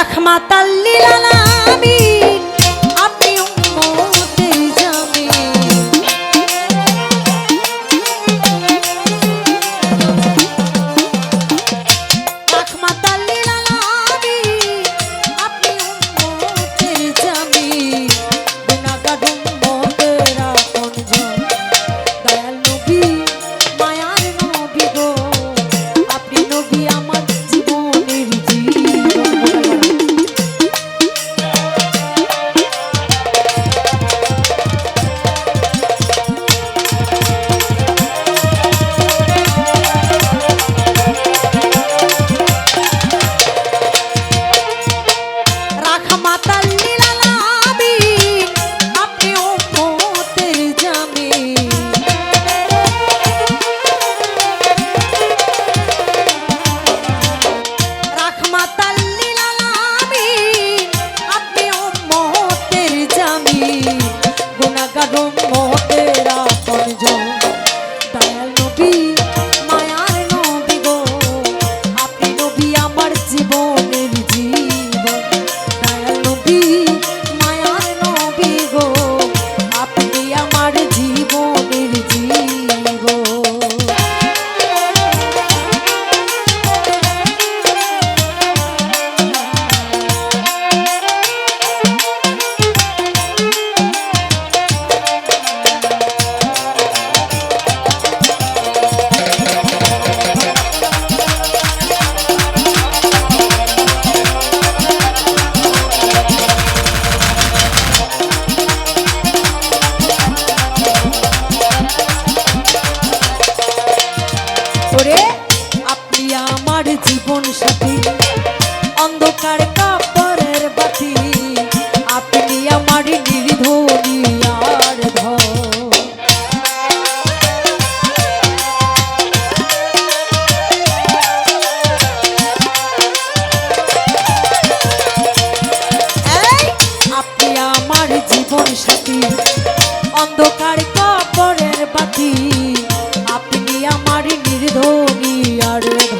রাহমাতাল্লিল আলামিন আপনি ধরে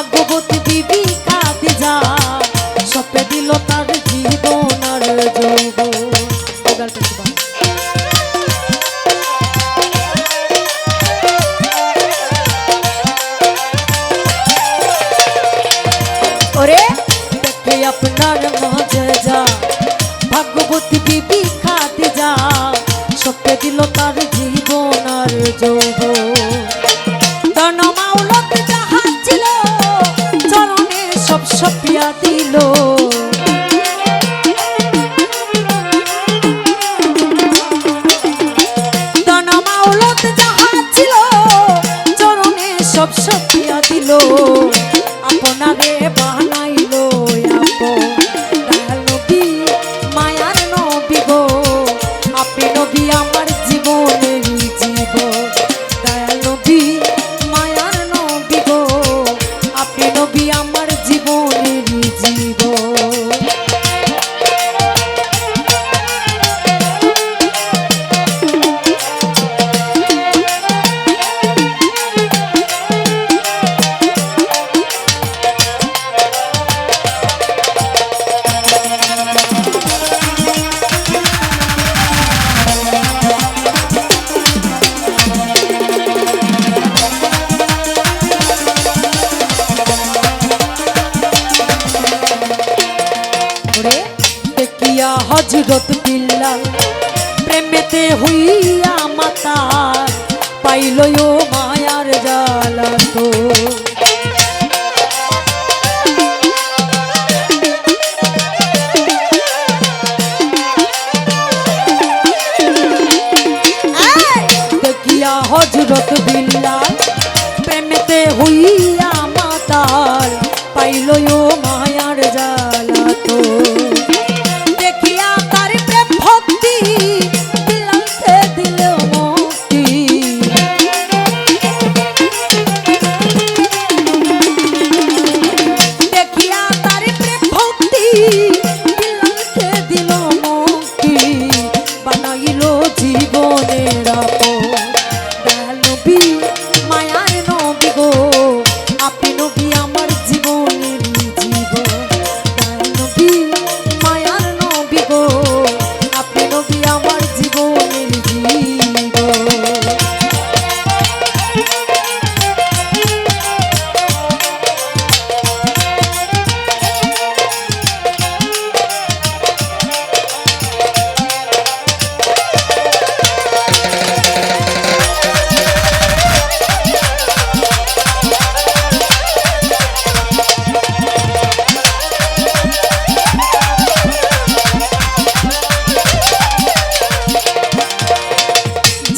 ভাগ্যবতী বিবি কাঁদে যা, সপে দিল তার জীবন আর যৌব ওরে, দেখে আপনার মজা যা ভাগ্যবতী বিবি খাতে যা, সপে দিল তার জীবন আর যৌব পাইল মায়ার জ্বালা তো। হজরত বিল্লা প্রেমেতে হইয়া মাতাল পাইল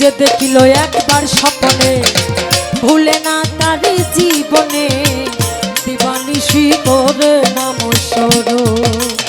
যে দেখিল একবার স্বপনে ভুলে না তার জীবনে দিবানি করে নাম স্বরূপ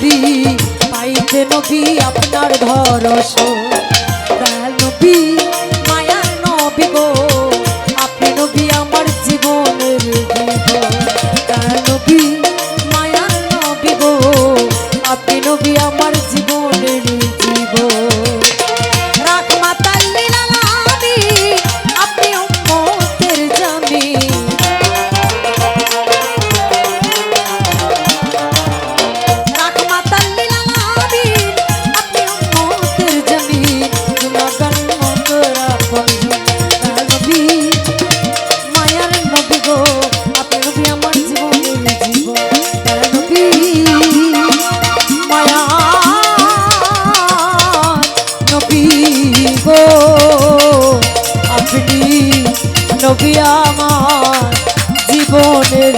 নবী পাইতে নবী আপনার ভরসা। নবী নবী আমার জীবনের